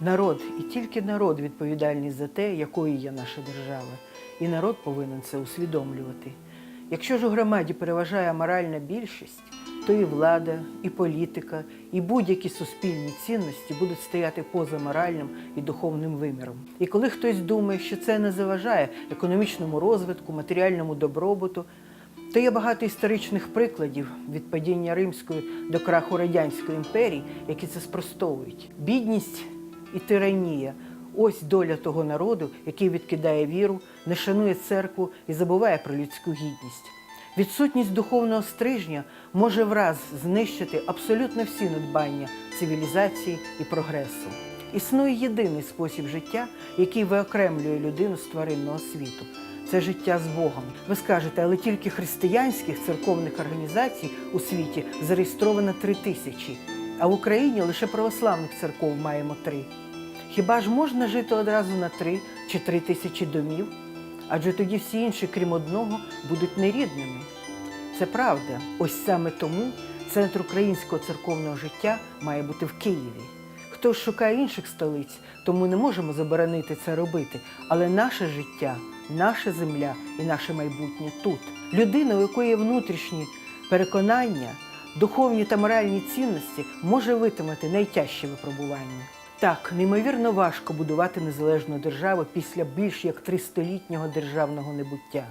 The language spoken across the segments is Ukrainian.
Народ і тільки народ відповідальний за те, якою є наша держава. І народ повинен це усвідомлювати. Якщо ж у громаді переважає моральна більшість, то і влада, і політика, і будь-які суспільні цінності будуть стояти поза моральним і духовним виміром. І коли хтось думає, що це не заважає економічному розвитку, матеріальному добробуту, то є багато історичних прикладів від падіння Римської до краху Радянської імперії, які це спростовують. Бідність і тиранія ось доля того народу, який відкидає віру, не шанує церкву і забуває про людську гідність. Відсутність духовного стрижня може враз знищити абсолютно всі надбання цивілізації і прогресу. Існує єдиний спосіб життя, який виокремлює людину з тваринного світу. Це життя з Богом. Ви скажете, але тільки християнських церковних організацій у світі зареєстровано три тисячі, а в Україні лише православних церков маємо три. Хіба ж можна жити одразу на три чи три тисячі домів? Адже тоді всі інші, крім одного, будуть нерідними. Це правда. Ось саме тому центр українського церковного життя має бути в Києві. Хтось шукає інших столиць, тому не можемо заборонити це робити. Але наше життя, наша земля і наше майбутнє тут. Людина, у якої є внутрішні переконання, духовні та моральні цінності, може витримати найтяжчі випробування. Так, неймовірно важко будувати незалежну державу після більш як тристолітнього державного небуття.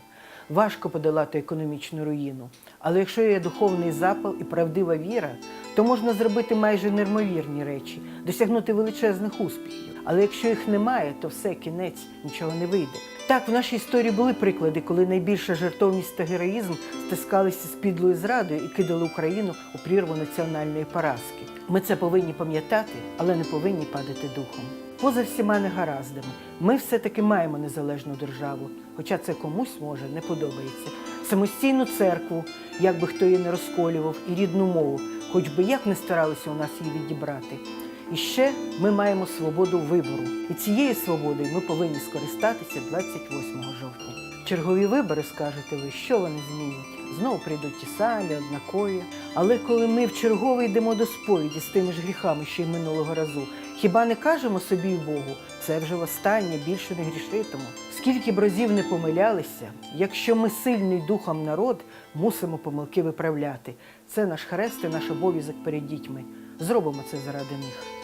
Важко подолати економічну руїну. Але якщо є духовний запал і правдива віра, то можна зробити майже неймовірні речі, досягнути величезних успіхів. Але якщо їх немає, то все кінець нічого не вийде. Так, в нашій історії були приклади, коли найбільша жертовність та героїзм стискалися з підлою зрадою і кидали Україну у прірву національної поразки. Ми це повинні пам'ятати, але не повинні падати духом. Поза всіма негараздами, ми все-таки маємо незалежну державу, хоча це комусь може не подобається. Самостійну церкву, як би хто її не розколював, і рідну мову, хоч би як не старалися у нас її відібрати. І ще ми маємо свободу вибору. І цією свободою ми повинні скористатися 28 жовтня. Чергові вибори, скажете ви, що вони змінять? Знову прийдуть ті самі, однакові. Але коли ми в чергове йдемо до сповіді з тими ж гріхами, що й минулого разу, хіба не кажемо собі й Богу, це вже востаннє більше не грішитиму. Скільки б разів не помилялися, якщо ми сильний духом народ, мусимо помилки виправляти. Це наш хрест і наш обов'язок перед дітьми. Зробимо це заради них.